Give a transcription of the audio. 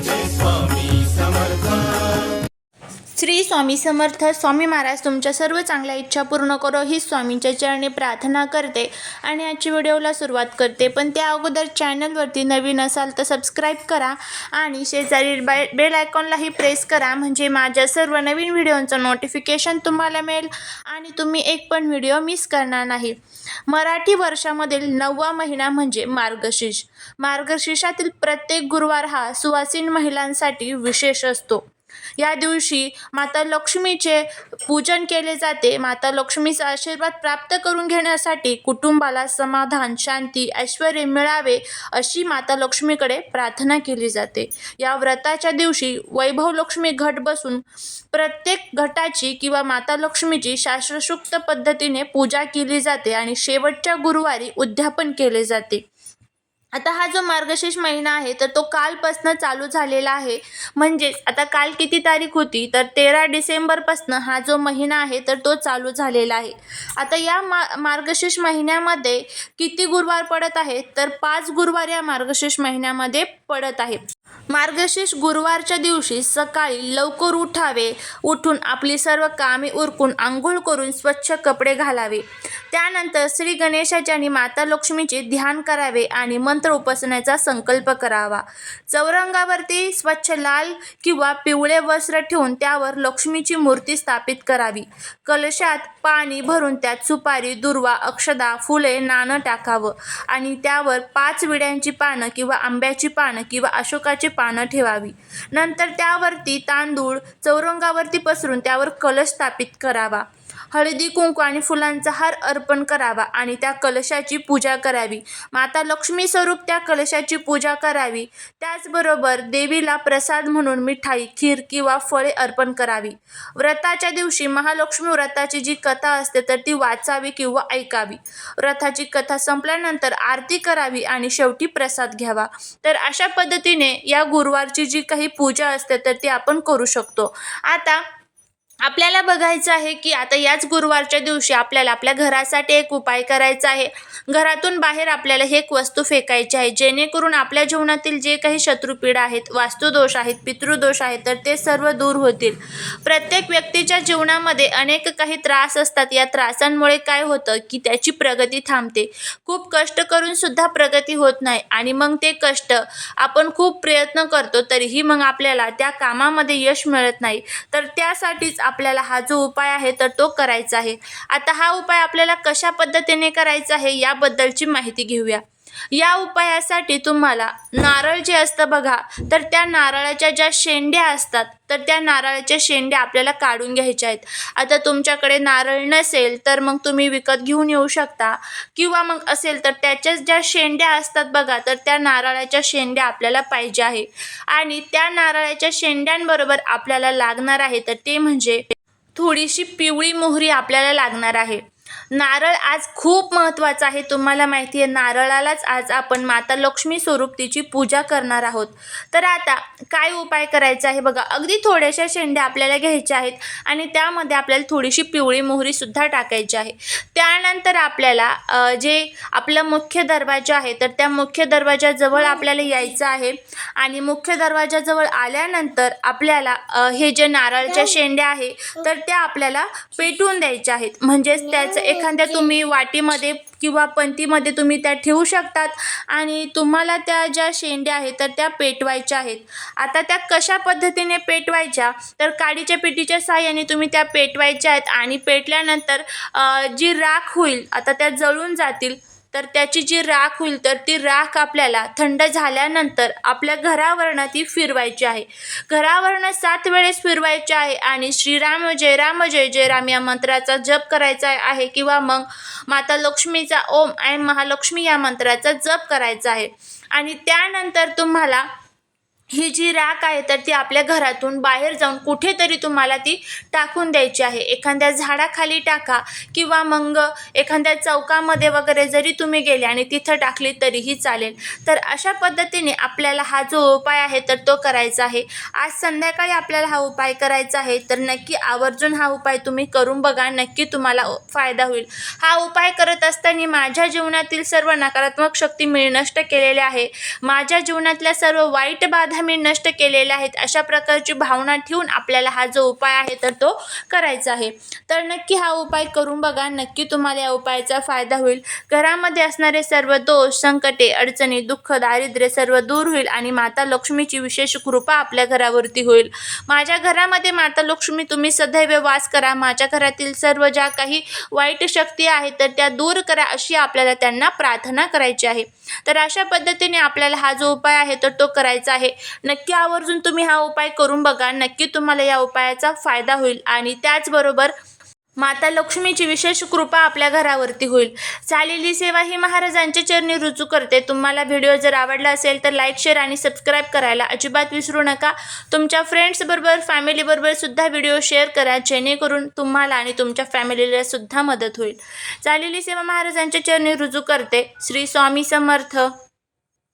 this one. Shri Swami Samarth Swami Maharaj तुमच्या सर्व चांगल्या इच्छा पूर्ण करो ही स्वामींच्या चरणी प्रार्थना करते आणि आजच्या व्हिडिओला सुरुवात करते. पण त्या अगोदर चॅनलवरती नवीन असाल तर सबस्क्राईब करा आणि शेजारी बाय बेल आयकॉनलाही प्रेस करा. म्हणजे माझ्या सर्व नवीन व्हिडिओंचं नोटिफिकेशन तुम्हाला मिळेल आणि तुम्ही एक पण व्हिडिओ मिस करणार नाही. मराठी वर्षामधील नववा महिना म्हणजे मार्गशीर्ष. मार्गशीर्षातील प्रत्येक गुरुवार हा सुवासीन महिलांसाठी विशेष असतो. या दिवशी माता लक्ष्मीचे पूजन केले जाते. माता लक्ष्मीचा आशीर्वाद प्राप्त करून घेण्यासाठी कुटुंबाला समाधान शांती ऐश्वर मिळावे अशी माता लक्ष्मीकडे प्रार्थना केली जाते. या व्रताच्या दिवशी वैभव लक्ष्मी घट बसून प्रत्येक घटाची किंवा माता लक्ष्मीची शास्त्रशुक्त पद्धतीने पूजा केली जाते आणि शेवटच्या गुरुवारी उद्यापन केले जाते. आता हा जो मार्गशीर्ष महिना आहे तर तो कालपासनं चालू झालेला आहे. म्हणजेच आता काल किती तारीख होती? तर तेरा डिसेंबरपासनं हा जो महिना आहे तर तो चालू झालेला आहे. आता या मा मार्गशीर्ष महिन्यामध्ये किती गुरुवार पडत आहेत तर पाच गुरुवार या मार्गशीर्ष महिन्यामध्ये पडत आहे. मार्गशीर्ष गुरुवारच्या दिवशी सकाळी लवकर उठावे उठून आपली सर्व कामे उरकून आंघोळ करून स्वच्छ कपडे घालावे. त्यानंतर श्री गणेशाचे आणि माता लक्ष्मीचे ध्यान करावे आणि निरंतर उपासनेचा संकल्प करावा. चौरंगावरती स्वच्छ लाल किंवा पिवळे वस्त्र ठेवून त्यावर लक्ष्मीची मूर्ती स्थापित करावी. कलशात पाणी भरून त्यात सुपारी दुर्वा अक्षदा फुले नाणं टाकावं आणि त्यावर पाच विड्यांची पानं किंवा आंब्याची पानं किंवा अशोकाची पानं ठेवावी. नंतर त्यावरती तांदूळ चौरंगावरती पसरून त्यावर कलश स्थापित करावा. हळदी कुंकू आणि फुलांचा हार अर्पण करावा आणि त्या कलशाची पूजा करावी. माता लक्ष्मी स्वरूप त्या कलशाची पूजा करावी. त्याचबरोबर देवीला प्रसाद म्हणून मिठाई खीर किंवा फळे अर्पण करावी. व्रताच्या दिवशी महालक्ष्मी व्रताची जी कथा असते तर ती वाचावी किंवा ऐकावी. व्रताची कथा संपल्यानंतर आरती करावी आणि शेवटी प्रसाद घ्यावा. तर अशा पद्धतीने या गुरुवारची जी काही पूजा असते तर ती आपण करू शकतो. आता आपल्याला बघायचं आहे की आता याच गुरुवारच्या दिवशी आपल्याला आपल्या घरासाठी एक उपाय करायचा आहे. घरातून बाहेर आपल्याला हे एक वस्तू फेकायची आहे. जेणेकरून आपल्या जीवनातील जे काही शत्रुपीडा आहेत वास्तुदोष आहेत पितृदोष आहेत तर ते सर्व दूर होतील. प्रत्येक व्यक्तीच्या जीवनामध्ये अनेक काही त्रास असतात. या त्रासांमुळे काय होतं की त्याची प्रगती थांबते. खूप कष्ट करून सुद्धा प्रगती होत नाही आणि मग ते कष्ट आपण खूप प्रयत्न करतो तरीही मग आपल्याला त्या कामामध्ये यश मिळत नाही. तर त्यासाठीच आपल्याला हा जो उपाय आहे तर तो करायचा आहे. आता हा उपाय आपल्याला कशा पद्धतीने करायचा आहे याबद्दलची माहिती घेऊया. या उपायासाठी तुम्हाला नारळ जे असतं बघा तर त्या नारळाच्या ज्या शेंड्या असतात तर त्या नारळाच्या शेंड्या आपल्याला काढून घ्यायच्या आहेत. आता तुमच्याकडे नारळ नसेल तर मग तुम्ही विकत घेऊन येऊ शकता. किंवा मग असेल तर त्याच्याच ज्या शेंड्या असतात बघा तर त्या नारळाच्या शेंड्या आपल्याला पाहिजे आहे. आणि त्या नारळाच्या शेंड्यांबरोबर आपल्याला लागणार आहे तर ते म्हणजे थोडीशी पिवळी मोहरी आपल्याला लागणार आहे. नारळ आज खूप महत्त्वाचा आहे. तुम्हाला माहिती आहे नारळालाच आज आपण माता लक्ष्मी स्वरूप तिची पूजा करणार आहोत. तर आता काय उपाय करायचा आहे बघा. अगदी थोड्याशा शेंड्या आपल्याला घ्यायच्या आहेत आणि त्यामध्ये आपल्याला थोडीशी पिवळी मोहरीसुद्धा टाकायची आहे. त्यानंतर आपल्याला जे आपलं मुख्य दरवाजा आहे तर त्या मुख्य दरवाजाजवळ आपल्याला यायचं आहे. आणि मुख्य दरवाजाजवळ आल्यानंतर आपल्याला हे जे नारळच्या शेंड्या आहे तर त्या आपल्याला पेटवून द्यायच्या आहेत. म्हणजेच त्याचं एखाद्या तुम्ही वाटीमध्ये किंवा पंतीमध्ये तुम्ही त्या ठेवू शकतात आणि तुम्हाला त्या ज्या शेंड्या आहेत तर त्या पेटवायच्या आहेत. आता त्या कशा पद्धतीने पेटवायच्या? तर काडीच्या पेटीच्या साहाय्याने तुम्ही त्या पेटवायच्या आहेत आणि पेटल्यानंतर जी राख होईल आता त्या जळून जातील. तर त्याची जी राख होईल तर ती राख आपल्याला थंड झाल्यानंतर आपल्या घरावरनं ती फिरवायची आहे. घरावरनं सात वेळेस फिरवायची आहे आणि श्रीराम जय राम जय जय राम या मंत्राचा जप करायचा आहे किंवा मग माता लक्ष्मीचा ओम आणि महालक्ष्मी या मंत्राचा जप करायचा आहे. आणि त्यानंतर तुम्हाला ही जी राख आहे तर ती आपल्या घरातून बाहेर जाऊन कुठेतरी तुम्हाला ती टाकून द्यायची आहे. एखाद्या झाडाखाली टाका किंवा मग एखाद्या चौकामध्ये वगैरे जरी तुम्ही गेले आणि तिथं टाकली तरीही चालेल. तर अशा पद्धतीने आपल्याला हा जो उपाय आहे तर तो करायचा आहे. आज संध्याकाळी आपल्याला हा उपाय करायचा आहे तर नक्की आवर्जून हा उपाय तुम्ही करून बघा नक्की तुम्हाला फायदा होईल. हा उपाय करत असताना माझ्या जीवनातील सर्व नकारात्मक शक्ती मी नष्ट केलेल्या आहे. माझ्या जीवनातल्या सर्व वाईट बाधा सुद्धा मी नष्ट केलेल्या आहेत. अशा प्रकारची भावना ठेवून आपल्याला हा जो उपाय आहे तर तो करायचा आहे. तर नक्की हा उपाय करून बघा. नक्की तुम्हाला या उपायाचा फायदा होईल. घरामध्ये असणारे सर्व दोष संकटे अडचणी दुःख दारिद्र्य सर्व दूर होईल आणि माता लक्ष्मीची विशेष कृपा आपल्या घरावरती होईल. माझ्या घरामध्ये माता लक्ष्मी तुम्ही सदैव वास करा. माझ्या घरातील सर्व ज्या काही वाईट शक्ती आहेत तर त्या दूर करा अशी आपल्याला त्यांना प्रार्थना करायची आहे. तर अशा पद्धतीने आपल्याला हा जो उपाय आहे तर तो करायचा आहे. नक्की आवर्जून तुम्ही हा उपाय करून बघा. नक्की तुम्हाला या उपायाचा फायदा होईल आणि त्याचबरोबर माता लक्ष्मीची विशेष कृपा आपल्या घरावरती होईल. चालेली सेवा ही महाराजांच्या चरणी रुजू करते. तुम्हाला व्हिडिओ जर आवडला असेल तर लाईक शेअर आणि सबस्क्राईब करायला अजिबात विसरू नका. तुमच्या फ्रेंड्सबरोबर फॅमिलीबरोबर सुद्धा व्हिडिओ शेअर करा जेणेकरून तुम्हाला आणि तुमच्या फॅमिलीला सुद्धा मदत होईल. चालेली सेवा महाराजांच्या चरणी रुजू करते. श्री स्वामी समर्थ.